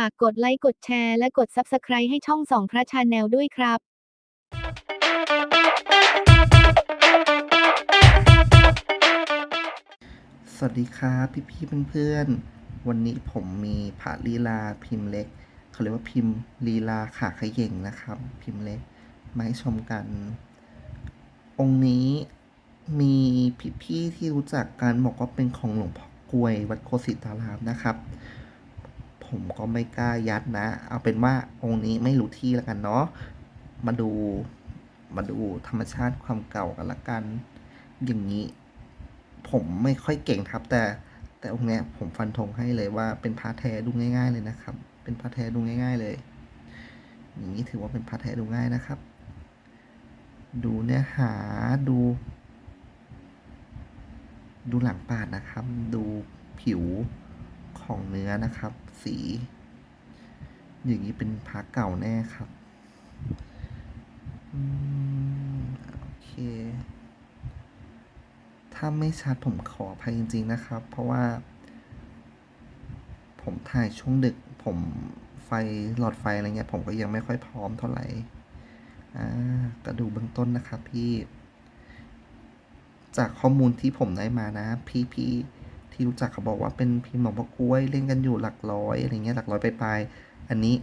ฝากกดไลค์กดแชร์และกด Subscribe ให้ช่องสองพระชาแนลด้วยครับสวัสดีครับพี่พี่เพื่อนๆ วันนี้ผมมีผาลีลาพิมพ์เล็กเขาเรียกว่าพิมพ์ลีลาขาเขย่งนะครับ พิมพ์เล็กมาให้ชมกัน องค์นี้มีพี่พี่ๆที่รู้จักกันบอกว่าเป็นของหลวงพ่อกลวยวัดโคสิตารามนะครับ ผมก็ไม่กล้ายัดนะ เอาเป็นว่าองค์นี้ไม่รู้ที่แล้วกันเนาะมาดูมาดูธรรมชาติความเก่ากันละกัน อย่างนี้ ผมไม่ค่อยเก่งครับ แต่แต่องค์เนี้ยผมฟันธงให้เลยว่าเป็นพระแท้ดูง่าย ๆ เลยนะครับ เป็นพระแท้ดูง่าย ๆ เลย อย่างนี้ถือว่าเป็นพระแท้ดูง่ายนะครับ ดูเนื้อหาดู ดูหลังปาดนะครับ ดูผิว ของเนื้อนะครับ สี อย่างนี้เป็นพระเก่าแน่ครับอืมโอเค ถ้าไม่ชัดผมขออภัยจริง ๆ นะครับ เพราะว่า ผมถ่ายช่วงดึก ผมไฟหลอดไฟอะไรเงี้ย ผมก็ยังไม่ค่อยพร้อมเท่าไหร่อ่าก็ดูเบื้องต้นนะครับพี่ จากข้อมูลที่ผมได้มานะ พี่ๆ ที่รู้จักเขาบอกว่าเป็นพิมพ์หมอพกล้วยเล่นกันอยู่หลักร้อยอะไรเงี้ยหลักร้อยไปลายอันนี้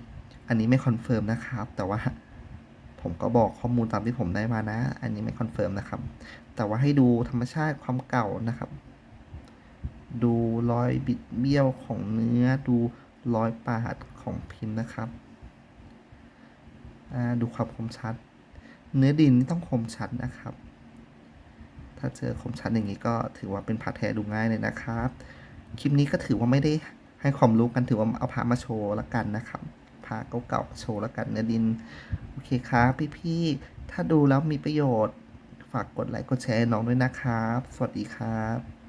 อันนี้ไม่คอนเฟิร์มนะครับ แต่ว่าผมก็บอกข้อมูลตามที่ผมได้มานะ อันนี้ไม่คอนเฟิร์มนะครับ แต่ว่าให้ดูธรรมชาติความเก่านะครับ ดูรอยบิดเบี้ยวของเนื้อ ดูรอยปาดของพิมพ์นะครับ ดูความคมชัด เนื้อดินต้องคมชัดนะครับ ถ้าเจอคมชัดอย่างนี้ก็ถือว่าเป็นผ่าแท้ดูง่ายเลยนะครับ คลิปนี้ก็ถือว่าไม่ได้ให้ความรู้กันถือว่าเอาพามาโชว์ละกันนะครับพาเก่าๆโชว์ละกันเนื้อดิน โอเคครับพี่ๆ ถ้าดูแล้วมีประโยชน์ ฝากกดไลค์กดแชร์น้องด้วยนะครับ สวัสดีครับ